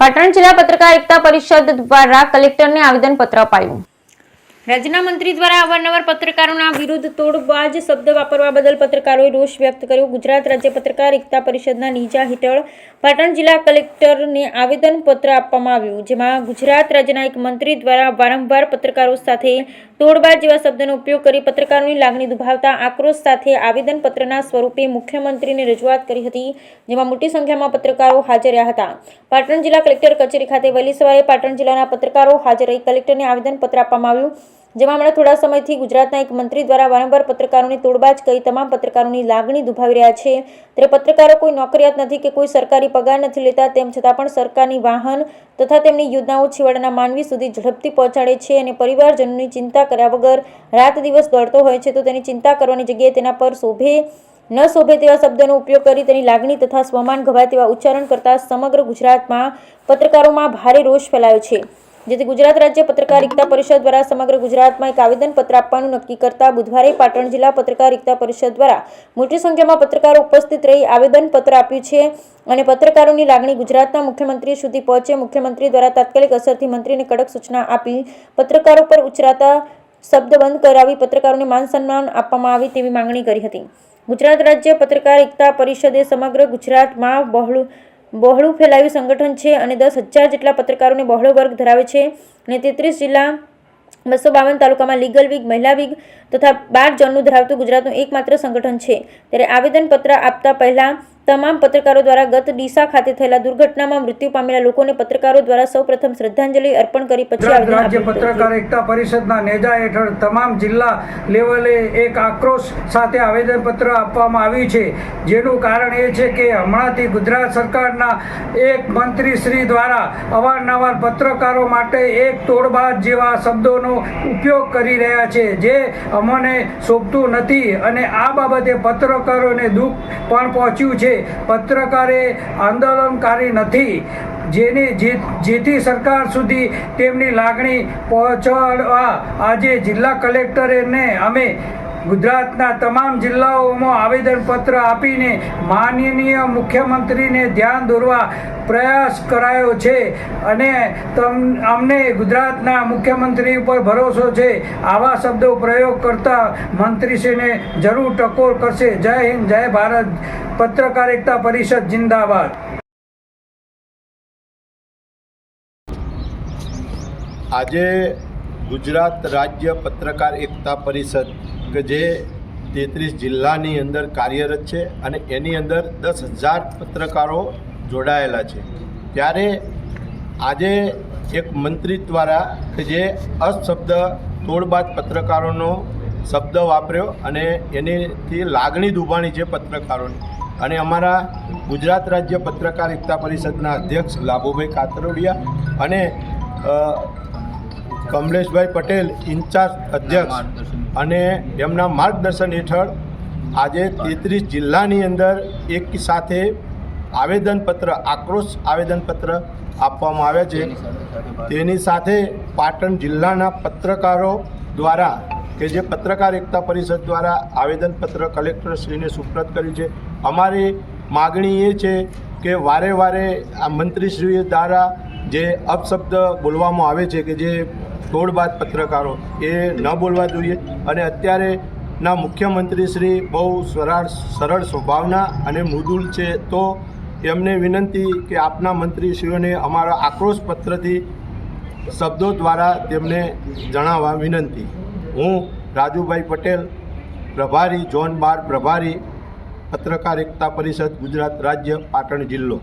પાટણ જિલ્લા પત્રકાર એકતા પરિષદ દ્વારા કલેક્ટરને આવેદનપત્ર અપાયું. રાજ્યના મંત્રી દ્વારા અવારનવાર પત્રકારોના વિરુદ્ધ તોડબાજ શબ્દ વાપરવા બદલ પત્રકારોએ રોષ વ્યક્ત કર્યો. ગુજરાત રાજ્ય પત્રકાર એકતા પરિષદના નીજા હેઠળ પાટણ જિલ્લા કલેક્ટરને આવેદનપત્ર આપવામાં આવ્યું, જેમાં ગુજરાત રાજ્યના એક મંત્રી દ્વારા વારંવાર પત્રકારો સાથે તોડબાજ જેવા શબ્દનો ઉપયોગ કરી પત્રકારોની લાગણી દુભાવતા આક્રોશ સાથે આવેદનપત્રના સ્વરૂપે મુખ્યમંત્રીને રજૂઆત કરી હતી, જેમાં મોટી સંખ્યામાં પત્રકારો હાજર રહ્યા હતા. પાટણ જિલ્લા કલેક્ટર કચેરી ખાતે વહેલી સવારે પાટણ જિલ્લાના પત્રકારો હાજર રહી કલેક્ટરને આવેદનપત્ર આપવામાં આવ્યું. જેમાં હમણાં થોડા સમયથી ગુજરાતના એક મંત્રી દ્વારા વારંવાર પત્રકારોની તોડબાજ કરી તમામ પત્રકારોની લાગણી દુભાવી રહ્યા છે. ત્યારે પત્રકારો કોઈ નોકરિયાત નથી કે કોઈ સરકારી પગાર નથી લેતા, તેમ છતાં પણ સરકારની વાહન તથા તેમની યોજનાઓ છેવાડાના માનવી સુધી ઝડપથી પહોંચાડે છે અને પરિવારજનોની ચિંતા કર્યા વગર રાત દિવસ દોડતો હોય છે, તો તેની ચિંતા કરવાની જગ્યાએ તેના પર શોભે ન શોભે તેવા શબ્દોનો ઉપયોગ કરી તેની લાગણી તથા સ્વમાન ગવાય તેવા ઉચ્ચારણ કરતા સમગ્ર ગુજરાતમાં પત્રકારોમાં ભારે રોષ ફેલાયો છે. જેથી ગુજરાત રાજ્ય પત્રકારિતા પરિષદ દ્વારા સમગ્ર ગુજરાતમાં એક આવેદનપત્ર આપવાનું નક્કી કરતા બુધવારે પાટણ જિલ્લા પત્રકારિતા પરિષદ દ્વારા મોટી સંખ્યામાં પત્રકારો ઉપસ્થિત રહી આવેદનપત્ર આપ્યું છે અને પત્રકારોની લાગણી ગુજરાતના મુખ્યમંત્રી સુધી પહોંચે. મુખ્યમંત્રી દ્વારા તાત્કાલિક અસરથી મંત્રીને કડક સૂચના આપી પત્રકારો પર ઉચરાતા શબ્દ બંધ કરાવી પત્રકારોને માન સન્માન આપવામાં આવે તેવી માંગણી કરી હતી. ગુજરાત રાજ્ય પત્રકાર એકતા પરિષદે સમગ્ર ગુજરાતમાં બહોળું બહોળું ફેલાયું સંગઠન છે અને દસ હજાર જેટલા પત્રકારોને બહોળો વર્ગ ધરાવે છે અને તેત્રીસ જિલ્લા બસો બાવન તાલુકામાં લીગલ વીગ, મહિલા વીગ તથા બાર જણનું ધરાવતું ગુજરાતનું એકમાત્ર સંગઠન છે. ત્યારે આવેદનપત્ર આપતા પહેલા તમામ પત્રકારો દ્વારા ગત ડીસા ખાતે થયેલા દુર્ઘટનામાં મૃત્યુ પામેલા લોકોને પત્રકારો દ્વારા સૌપ્રથમ શ્રદ્ધાંજલિ અર્પણ કરી પછી રાજ્ય પત્રકાર એકતા પરિષદના નેજા હેઠળ તમામ જિલ્લા લેવલે એક આક્રોશ સાથે આવેદનપત્ર આપવામાં આવ્યું છે. જેનું કારણ એ છે કે હમણાંથી ગુજરાત સરકારના એક મંત્રી શ્રી દ્વારા અવારનવાર પત્રકારો માટે એક તોડબાજ જેવા શબ્દોનો ઉપયોગ કરી રહ્યા છે જે અમને શોભતું નથી અને આ બાબતે પત્રકારોને દુઃખ પણ પહોંચ્યું છે. પત્રકારે આંદોલનકારી નથી. જેની જેથી સરકાર સુધી તેમની લાગણી પહોંચાડવા આજે જિલ્લા કલેક્ટરને અમે ગુજરાતના તમામ જિલ્લાઓમાં આવેદનપત્ર આપીને માનનીય મુખ્યમંત્રીને ધ્યાન દોરવા પ્રયાસ કરાયો છે અને તમ, અમને ગુજરાતના મુખ્યમંત્રી ઉપર ભરોસો છે. આવા શબ્દો પ્રયોગ કરતા મંત્રીશ્રીને જરૂર ટકોર કરશે. જય હિન્દ, જય ભારત. પત્રકાર એકતા પરિષદ જિંદાબાદ. આજે ગુજરાત રાજ્ય પત્રકાર એકતા પરિષદ કે જે તેત્રીસ જિલ્લાની અંદર કાર્યરત છે અને એની અંદર દસ હજાર પત્રકારો જોડાયેલા છે. ત્યારે આજે એક મંત્રી દ્વારા કે જે અશબ્દ તોડબાદ પત્રકારોનો શબ્દ વાપર્યો અને એનીથી લાગણી દુભાણી છે પત્રકારોની. અને અમારા ગુજરાત રાજ્ય પત્રકાર એકતા પરિષદના અધ્યક્ષ લાભુભાઈ કાતરોડિયા અને કમલેશભાઈ પટેલ ઇન્ચાર્જ અધ્યક્ષ અને એમના માર્ગદર્શન હેઠળ આજે તેત્રીસ જિલ્લાની અંદર એક સાથે આવેદનપત્ર આક્રોશ આવેદનપત્ર આપવામાં આવ્યા છે. તેની સાથે પાટણ જિલ્લાના પત્રકારો દ્વારા કે જે પત્રકાર એકતા પરિષદ દ્વારા આવેદનપત્ર કલેક્ટરશ્રીને સુપ્રત કર્યું છે. અમારી માગણી એ છે કે વારે વારે આ મંત્રીશ્રી દ્વારા જે અપશબ્દ બોલવામાં આવે છે કે જે તોડબાજ પત્રકારો એ ન બોલવા જોઈએ. અને અત્યારે ના મુખ્યમંત્રી શ્રી બહુ સરળ સરળ સ્વભાવના અને મૃદુલ છે, તો એમને વિનંતી કે આપના મંત્રીશ્રીઓને અમારા આક્રોશ પત્રથી શબ્દો દ્વારા તેમને જણાવવા વિનંતી. હું રાજુભાઈ પટેલ, પ્રભારી ઝોન બાર પ્રભારી પત્રકાર એકતા પરિષદ ગુજરાત રાજ્ય, પાટણ જિલ્લો.